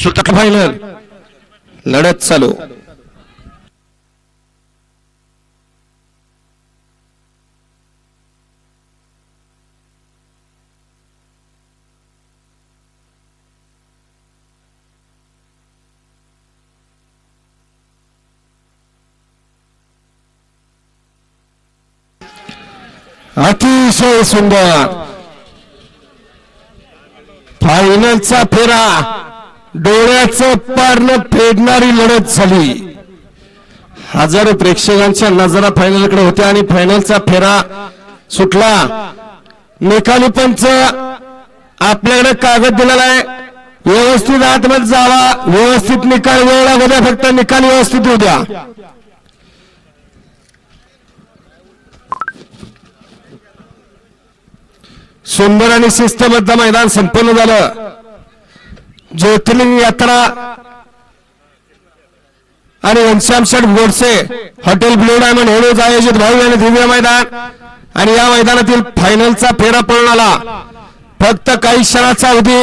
सुटका फायनल लढत चालू. अतिशय सुंदर. फायनलचा फेरा. डोळ्याचं पारणं फेडणारी लढत झाली. हजारो प्रेक्षकांच्या नजरा फायनलकडे होत्या आणि फायनलचा फेरा सुटला. निकाली पंच आपल्याकडे कागद दिलेला आहे. व्यवस्थित आतमध्ये जावा. व्यवस्थित निकाल वेळ लागू द्या. फक्त निकाल व्यवस्थित होऊ द्या. सुंदर आणि शिस्तबद्ध मैदान संपन्न झालं. ज्योतिर्लिंग यात्रा आणि घनश्यामशेठ गोडसे हॉटेल ब्लू डायमंड हेडूज आयोजित भाऊ आणि दिव्य मैदान. आणि या मैदानातील फायनलचा फेरा पळून आला. फक्त काही क्षणाचा अवधी